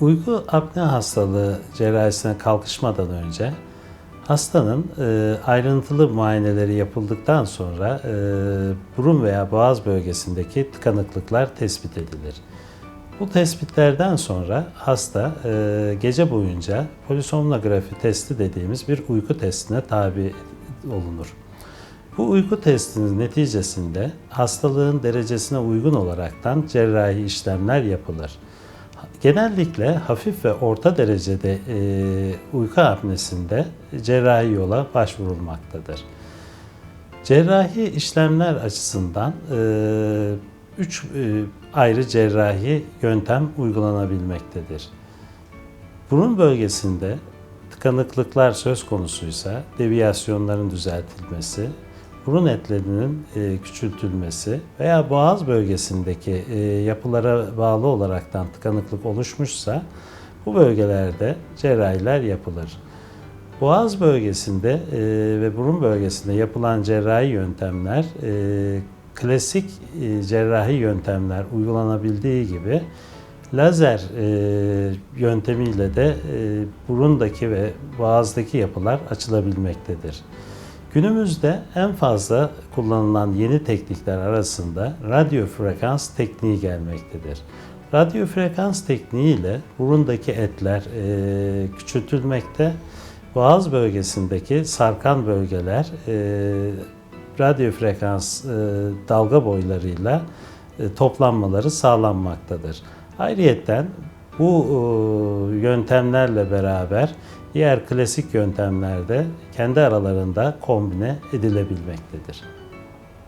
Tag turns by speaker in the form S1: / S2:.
S1: Uyku apne hastalığı cerrahisine kalkışmadan önce hastanın e, ayrıntılı muayeneleri yapıldıktan sonra e, burun veya boğaz bölgesindeki tıkanıklıklar tespit edilir. Bu tespitlerden sonra hasta e, gece boyunca polisomnografi testi dediğimiz bir uyku testine tabi olunur. Bu uyku testinin neticesinde hastalığın derecesine uygun olaraktan cerrahi işlemler yapılır. Genellikle hafif ve orta derecede e, uyku apnesinde cerrahi yola başvurulmaktadır. Cerrahi işlemler açısından 3 ayrı cerrahi yöntem uygulanabilmektedir. Burun bölgesinde tıkanıklıklar söz konusuysa deviyasyonların düzeltilmesi, burun etlerinin e, küçültülmesi veya boğaz bölgesindeki e, yapılara bağlı olaraktan tıkanıklık oluşmuşsa bu bölgelerde cerrahiler yapılır. Boğaz bölgesinde e, ve burun bölgesinde yapılan cerrahi yöntemler e, klasik e, cerrahi yöntemler uygulanabildiği gibi lazer e, yöntemiyle de e, burundaki ve boğazdaki yapılar açılabilmektedir. Günümüzde en fazla kullanılan yeni teknikler arasında radyo frekans tekniği gelmektedir. Radyo frekans tekniği ile burundaki etler e, küçültülmekte, boğaz bölgesindeki sarkan bölgeler e, radyo frekans e, dalga boylarıyla e, toplanmaları sağlanmaktadır. Ayrıyeten bu e, yöntemlerle beraber diğer klasik yöntemlerde kendi aralarında kombine edilebilmektedir.